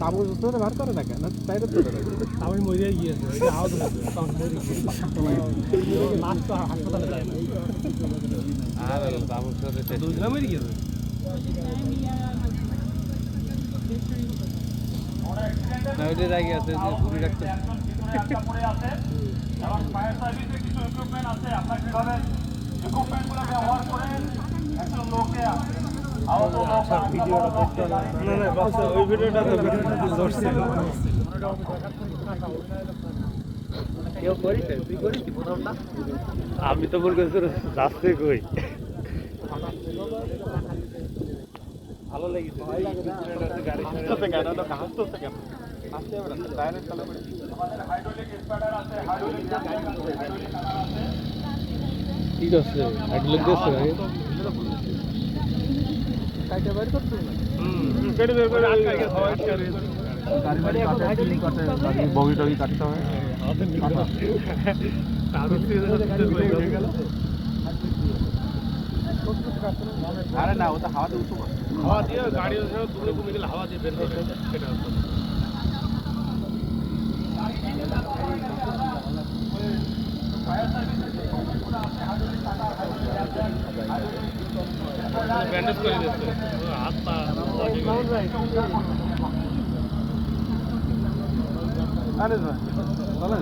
তাবু তো বার করে না কেন তাই তো আমি মরে গিয়েছে আওয়াজ হচ্ছে তখন মরে গিয়েছে লাস্ট তো হাসপাতালে যায় না। আর তাবুর সাথে দুজনে মরে গিয়েছে না ওইটার আগে আছে যে পুরী ডাক্তার এবং ফায়ার সার্ভিসের কিছু ইকুইপমেন্ট আছে আপনারা কীভাবে ইকুইপমেন্টগুলো ব্যবহার করে একজন লোককে আমি তো বলতে রাস্তায় কই? আছে হাইড্রোলিক ঠিক আছে হাইড্রোলিক দিয়েছে কাইটা বাইর করতে হুম কেটে বের করে আটকা গেছে সবাই করে গাড়ি বাড়ি কাটে টিন কাটে গাড়ি বগি টগি কাটতে হয়। আরে না ওটা হাওয়াতে উঠতে পারে। হাওয়া দিয়ে গাড়ি দূরে কমে গেলে হাওয়া দিয়ে বের হয়ে সেটা ব্যান্ডেজ করে দিচ্ছে হাত পা আরে না ভালো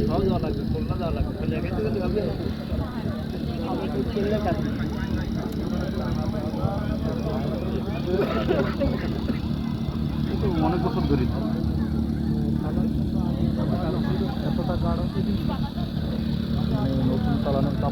সব দেওয়া লাগবে খুলনা দেওয়া লাগবে খালি থেকে দিলে হবে অনেক বছর ধরে। এতটা গাঢ়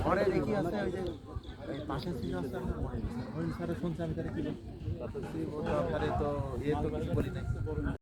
ঘরে দেখি আছে ওই যে পাশে ছিল আছে। ওই স্যারে শুনছে আমি তারা কি বলছি তো ইয়ে তো কিছু বলি নাই